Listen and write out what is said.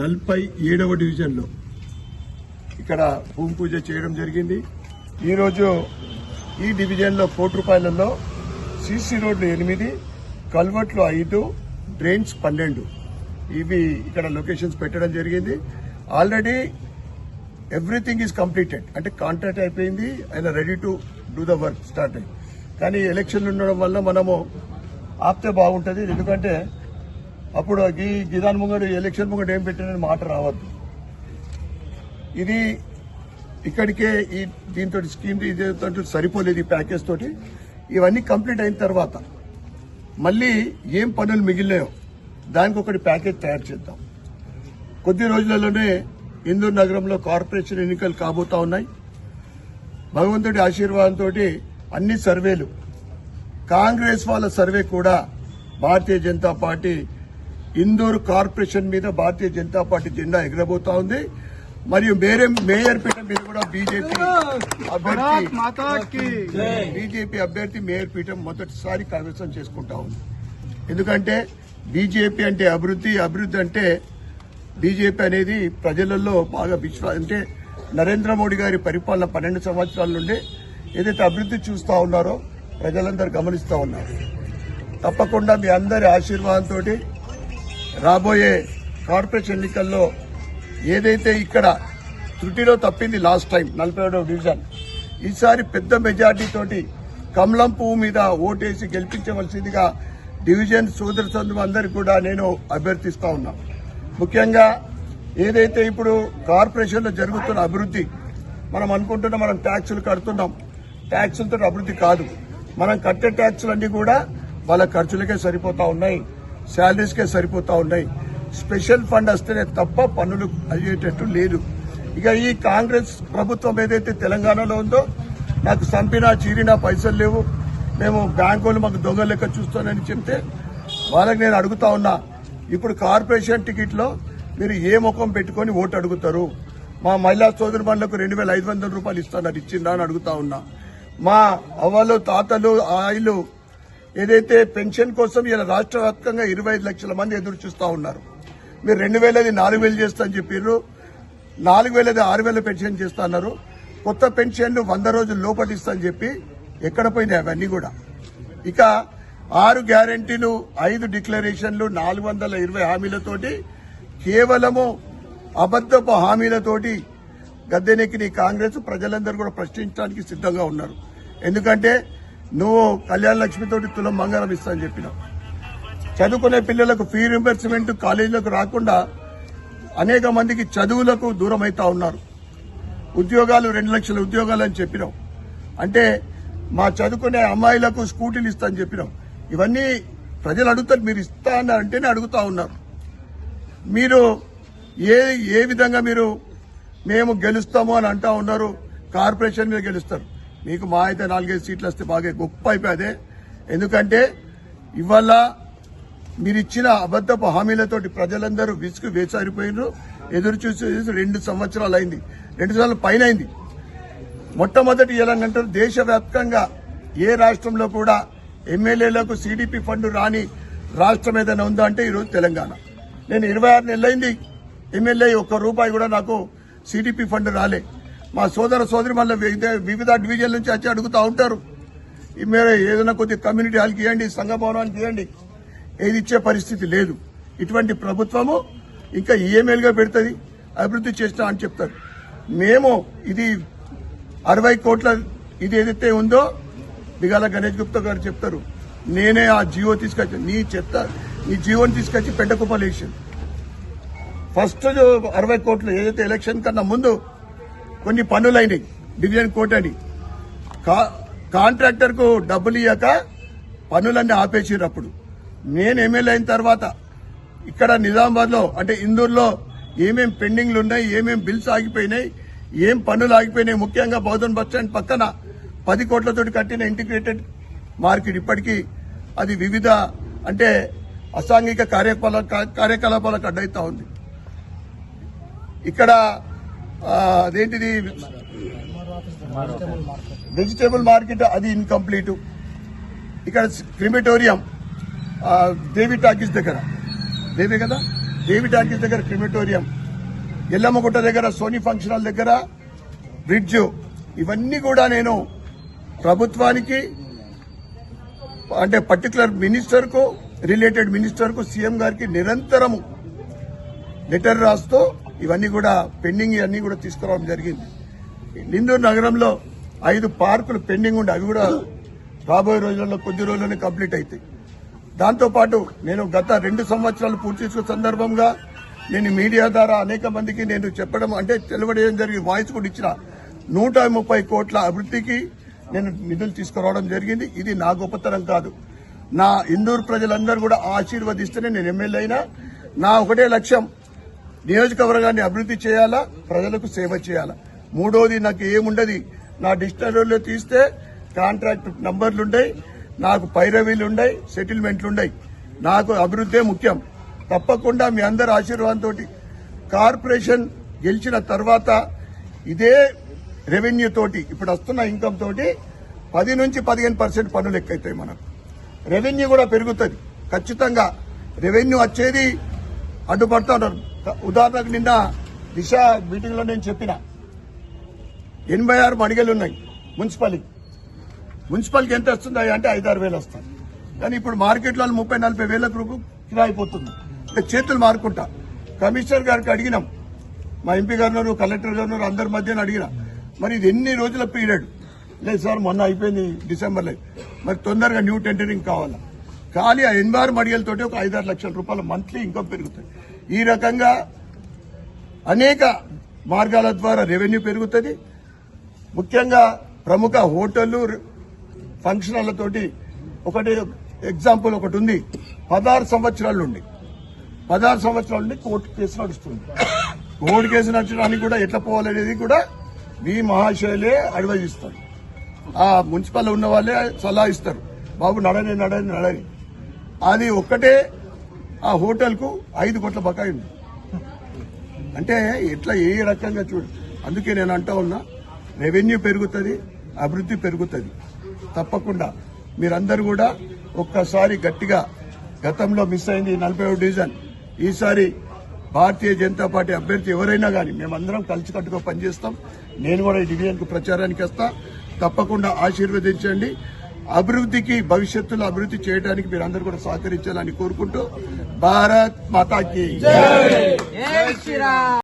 నలభై ఏడవ డివిజన్లో ఇక్కడ భూమి పూజ చేయడం జరిగింది. ఈరోజు ఈ డివిజన్లో కోటి రూపాయలలో సీసీ రోడ్లు ఎనిమిది కల్వర్ట్లు ఐదు డ్రైన్స్ పన్నెండు. ఇవి ఇక్కడ లొకేషన్స్ పెట్టడం జరిగింది. Already everything is completed. అంటే కాంట్రాక్ట్ అయిపోయింది. ఆయన ready to do the work start అయింది. కానీ ఎలక్షన్లు ఉండడం వల్ల మనము ఆపితే బాగుంటుంది. ఎందుకంటే అప్పుడు ఈ గిదాన్ ముంగడు ఎలక్షన్ ముంగడు ఏం పెట్టారని మాట రావద్దు. ఇది ఇక్కడికే ఈ దీంతో స్కీమ్ ఇదేంటో సరిపోలేదు ఈ ప్యాకేజ్ తోటి. ఇవన్నీ కంప్లీట్ అయిన తర్వాత మళ్ళీ ఏం పనులు మిగిలినాయో దానికి ఒకటి ప్యాకేజ్ తయారు చేద్దాం. కొద్ది రోజులలోనే ఇందూరు నగరంలో కార్పొరేషన్ ఎన్నికలు కాబోతా ఉన్నాయి. భగవంతుడి ఆశీర్వాదంతో అన్ని సర్వేలు కాంగ్రెస్ వాళ్ళ సర్వే కూడా భారతీయ జనతా పార్టీ ఇందూరు కార్పొరేషన్ మీద భారతీయ జనతా పార్టీ జెండా ఎగరబోతా ఉంది. మరియు మేరే మేయర్ పీఠం మీద కూడా బీజేపీ అభ్యర్థి బీజేపీ అభ్యర్థి మేయర్ పీఠం మొదటిసారి కైవసం చేసుకుంటా ఉంది. ఎందుకంటే బీజేపీ అంటే అభివృద్ధి అభివృద్ధి అంటే బీజేపీ అనేది ప్రజలలో బాగా విశ్వాసం అంటే నరేంద్ర మోడీ గారి పరిపాలన పన్నెండు సంవత్సరాల నుండి ఏదైతే అభివృద్ధి చూస్తా ఉన్నారో ప్రజలందరూ గమనిస్తూ ఉన్నారు. తప్పకుండా మీ అందరి ఆశీర్వాదంతో రాబోయే కార్పొరేషన్ ఎన్నికల్లో ఏదైతే ఇక్కడ త్రుటిలో తప్పింది లాస్ట్ టైం నలభై ఏడవ డివిజన్ ఈసారి పెద్ద మెజార్టీ తోటి కమలం పువ్వు మీద ఓటేసి గెలిపించవలసిందిగా డివిజన్ సోదర సంధువు అందరికి కూడా నేను అభ్యర్థిస్తా ఉన్నా. ముఖ్యంగా ఏదైతే ఇప్పుడు కార్పొరేషన్లో జరుగుతున్న అభివృద్ధి మనం అనుకుంటున్నాం మనం ట్యాక్సులు కడుతున్నాం. ట్యాక్సులతో అభివృద్ధి కాదు. మనం కట్టే ట్యాక్సులన్నీ కూడా వాళ్ళ ఖర్చులకే సరిపోతా ఉన్నాయి. శాలరీస్కే సరిపోతా ఉన్నాయి. స్పెషల్ ఫండ్ వస్తేనే తప్ప పన్నులు అయ్యేటట్టు లేదు. ఇక ఈ కాంగ్రెస్ ప్రభుత్వం ఏదైతే తెలంగాణలో ఉందో నాకు చంపినా చీరినా పైసలు లేవు. మేము బ్యాంకులు మాకు దొంగ లెక్క చూస్తానని చెప్తే వాళ్ళకి నేను అడుగుతా ఉన్నా ఇప్పుడు కార్పొరేషన్ టికెట్లో మీరు ఏ ముఖం పెట్టుకొని ఓటు అడుగుతారు? మా మహిళా సోదరు బండ్లకు రెండు వేల ఐదు వందల రూపాయలు ఇస్తానని ఇచ్చిందా అని అడుగుతా ఉన్నా. మా అవ్వలు తాతలు ఆయిలు ఏదైతే పెన్షన్ కోసం ఇలా రాష్ట్ర వ్యాప్తంగా ఇరవై ఐదు లక్షల మంది ఎదురు చూస్తూ ఉన్నారు. మీరు రెండు వేలది నాలుగు వేలు చేస్తా అని చెప్పారు నాలుగు వేలది ఆరు వేల పెన్షన్ చేస్తా అన్నారు. కొత్త పెన్షన్లు వంద రోజులు లోపటిస్తా అని చెప్పి ఎక్కడ పోయినాయి అవన్నీ కూడా. ఇక ఆరు గ్యారంటీలు ఐదు డిక్లరేషన్లు నాలుగు వందల ఇరవై హామీలతోటి కేవలము అబద్దపు హామీలతోటి గద్దెనెక్కిన ఈ కాంగ్రెస్ ప్రజలందరూ కూడా ప్రశ్నించడానికి సిద్ధంగా ఉన్నారు. ఎందుకంటే నువ్వు కళ్యాణ లక్ష్మితోటి తులం బంగారం ఇస్తా అని చెప్పినావు చదువుకునే పిల్లలకు ఫీ రింబర్స్మెంట్ కాలేజీలకు రాకుండా అనేక మందికి చదువులకు దూరం అవుతా ఉన్నారు. ఉద్యోగాలు రెండు లక్షల ఉద్యోగాలు అని చెప్పినాం. అంటే మా చదువుకునే అమ్మాయిలకు స్కూటీలు ఇస్తా అని చెప్పినాం. ఇవన్నీ ప్రజలు అడుగుతారు మీరు ఇస్తా అన్నారంటేనే అడుగుతా ఉన్నారు. మీరు ఏ ఏ విధంగా మీరు మేము గెలుస్తాము అని అంటా ఉన్నారు కార్పొరేషన్ మీద గెలుస్తారు. మీకు మా అయితే నాలుగైదు సీట్లు వస్తే బాగా గొప్ప అయిపోయింది ఎందుకంటే ఇవాళ మీరు ఇచ్చిన అబద్దపు హామీలతోటి ప్రజలందరూ విసుగు వేసారిపోయినారు. ఎదురు చూసి చూసి రెండు సంవత్సరాలు అయింది. రెండు సంవత్సరాల పైన అయింది. మొట్టమొదటి ఎలాగంటారు దేశవ్యాప్తంగా ఏ రాష్ట్రంలో కూడా ఎమ్మెల్యేలకు సిడిపి ఫండ్ రాని రాష్ట్రం ఏదైనా ఉందా అంటే ఈరోజు తెలంగాణ. నేను ఇరవై ఆరు నెలలైంది ఎమ్మెల్యే ఒక్క రూపాయి కూడా నాకు సిడిపి ఫండ్ రాలే. మా సోదర సోదరి మళ్ళీ వివిధ డివిజన్ల నుంచి వచ్చి అడుగుతూ ఉంటారు. ఈ మీరు ఏదైనా కొద్ది కమ్యూనిటీ హాల్కి ఇవ్వండి సంఘ భవనానికి ఇవ్వండి ఏది ఇచ్చే పరిస్థితి లేదు. ఇటువంటి ప్రభుత్వము ఇంకా ఈఎంఎల్గా పెడుతుంది అభివృద్ధి చేసినా అని చెప్తారు. మేము ఇది అరవై కోట్ల ఇది ఏదైతే ఉందో దిగాల గణేష్ గుప్తా గారు చెప్తారు. నేనే ఆ జియో తీసుకొచ్చి నీ చెత్త నీ జియోని తీసుకొచ్చి పెంటకుప్పలు వేసాను ఫస్ట్ అరవై కోట్లు ఏదైతే ఎలక్షన్ కన్నా ముందు కొన్ని పనులైనవి డివిజన్ కోర్టు అని. కా- కాంట్రాక్టర్కు డబ్బులు ఇవ్వక పనులన్నీ ఆపేసారు అప్పుడు. నేను ఎమ్మెల్యే అయిన తర్వాత ఇక్కడ నిజామాబాద్లో అంటే ఇందూరులో ఏమేం పెండింగ్లు ఉన్నాయి ఏమేం బిల్స్ ఆగిపోయినాయి ఏం పనులు ఆగిపోయినాయి ముఖ్యంగా బౌద్ధన్ బస్ స్టాండ్ పక్కన పది కోట్లతో కట్టిన ఇంటిగ్రేటెడ్ మార్కెట్ ఇప్పటికీ అది వివిధ అంటే అసాంఘిక కార్యకలాపాల కార్యకలాపాలకు అడ్డైతా ఉంది. ఇక్కడ అదేంటిది? వెజిటేబుల్ మార్కెట్ అది ఇన్కంప్లీట్ ఇక్కడ క్రిమిటోరియం దేవి టాకీస్ దగ్గర. దేవే కదా? దేవి టాకీస్ దగ్గర క్రిమిటోరియం ఎల్లమ్మగుట్ట దగ్గర సోనీ ఫంక్షన్ హాల్ దగ్గర బ్రిడ్జ్ ఇవన్నీ కూడా నేను ప్రభుత్వానికి అంటే పర్టికులర్ మినిస్టర్కు రిలేటెడ్ మినిస్టర్కు సీఎం గారికి నిరంతరము లెటర్ రాస్తూ ఇవన్నీ కూడా పెండింగ్ ఇవన్నీ కూడా తీసుకురావడం జరిగింది. నిందూరు నగరంలో ఐదు పార్కులు పెండింగ్ ఉండే అవి కూడా రాబోయే రోజుల్లో కొద్ది రోజుల్లోనే కంప్లీట్ అవుతాయి దాంతోపాటు నేను గత రెండు సంవత్సరాలు పూర్తి చేసుకున్న సందర్భంగా నేను మీడియా ద్వారా అనేక మందికి నేను చెప్పడం అంటే తెలియడం జరిగింది వాయిస్ కూడా ఇచ్చిన నూట ముప్పై కోట్ల అభివృద్ధికి నేను నిధులు తీసుకురావడం జరిగింది. ఇది నా గొప్పతనం కాదు. నా ఇందూరు ప్రజలందరూ కూడా ఆశీర్వదిస్తేనే నేను ఎమ్మెల్యే అయినా నా ఒకటే లక్ష్యం నియోజకవర్గాన్ని అభివృద్ధి చేయాలా? ప్రజలకు సేవ చేయాలా? మూడోది నాకు ఏముండదు? నా డిక్షనరీలో తీస్తే కాంట్రాక్ట్ నంబర్లు ఉన్నాయి నాకు పైరవీలు ఉన్నాయి సెటిల్మెంట్లు ఉన్నాయి నాకు అభివృద్ధే ముఖ్యం. తప్పకుండా మీ అందరి ఆశీర్వాదంతో కార్పొరేషన్ గెలిచిన తర్వాత ఇదే రెవెన్యూ తోటి ఇప్పుడు వస్తున్న ఇన్కమ్ తోటి పది నుంచి పదిహేను పర్సెంట్ పన్నులు ఎక్కువైతాయి మనకు. రెవెన్యూ కూడా పెరుగుతుంది. ఖచ్చితంగా రెవెన్యూ వచ్చేది అడ్డుపడతా ఉన్నారు ఉదాహరణకు నిన్న దిశ మీటింగ్లో నేను చెప్పిన ఎనభై ఆరు మడిగలు ఉన్నాయి మున్సిపాలిటీ మున్సిపల్కి ఎంత వస్తుంది అంటే ఐదారు వేలు వస్తుంది కానీ ఇప్పుడు మార్కెట్లో ముప్పై నలభై వేలకు రూపు కిరాయిపోతుంది చేతులు మారుకుంటా. కమిషనర్ గారికి అడిగినాం. మా ఎంపీ గారు కలెక్టర్ గారు అందరి మధ్యన అడిగిన. మరి ఇది ఎన్ని రోజుల పీరియడ్? లేదు సార్ మొన్న అయిపోయింది డిసెంబర్లో. మరి తొందరగా న్యూ టెండరింగ్ కావాలా? ఖాళీ ఆ ఎనభై ఆరు మడిగలతోటి ఒక ఐదారు లక్షల రూపాయలు మంత్లీ ఇంకా పెరుగుతాయి. ఈ రకంగా అనేక మార్గాల ద్వారా రెవెన్యూ పెరుగుతుంది. ముఖ్యంగా ప్రముఖ హోటళ్ళు ఫంక్షన్లతోటి ఒకటి ఎగ్జాంపుల్ ఒకటి ఉంది పదహారు సంవత్సరాల నుండి పదహారు సంవత్సరాల నుండి కోర్టు కేసు నడుస్తుంది. కోర్టు కేసు నడచడానికి కూడా ఎట్లా పోవాలనేది కూడా మీ మహాశయులే అడ్వైజ్ ఇస్తారు ఆ మున్సిపల్ ఉన్న వాళ్ళే సలహా ఇస్తారు. బాబు నడని నడని నడని. అది ఒక్కటే ఆ హోటల్కు ఐదు కోట్ల బకాయి ఉంది. అంటే ఎట్లా ఏ రకంగా చూడు అందుకే నేను అంటా ఉన్నా రెవెన్యూ పెరుగుతుంది అభివృద్ధి పెరుగుతుంది. తప్పకుండా. మీరందరూ కూడా ఒక్కసారి గట్టిగా గతంలో మిస్ అయింది నలభై డివిజన్. ఈసారి భారతీయ జనతా పార్టీ అభ్యర్థి ఎవరైనా కానీ మేమందరం కలిసికట్టుగా పనిచేస్తాం. నేను కూడా ఈ డివిజన్కు ప్రచారానికి వస్తా. తప్పకుండా ఆశీర్వదించండి. అభివృద్ధికి భవిష్యత్తులో అభివృద్ధి చేయడానికి మీరందరూ కూడా సహకరించాలని కోరుకుంటూ భారత్ మాతాకి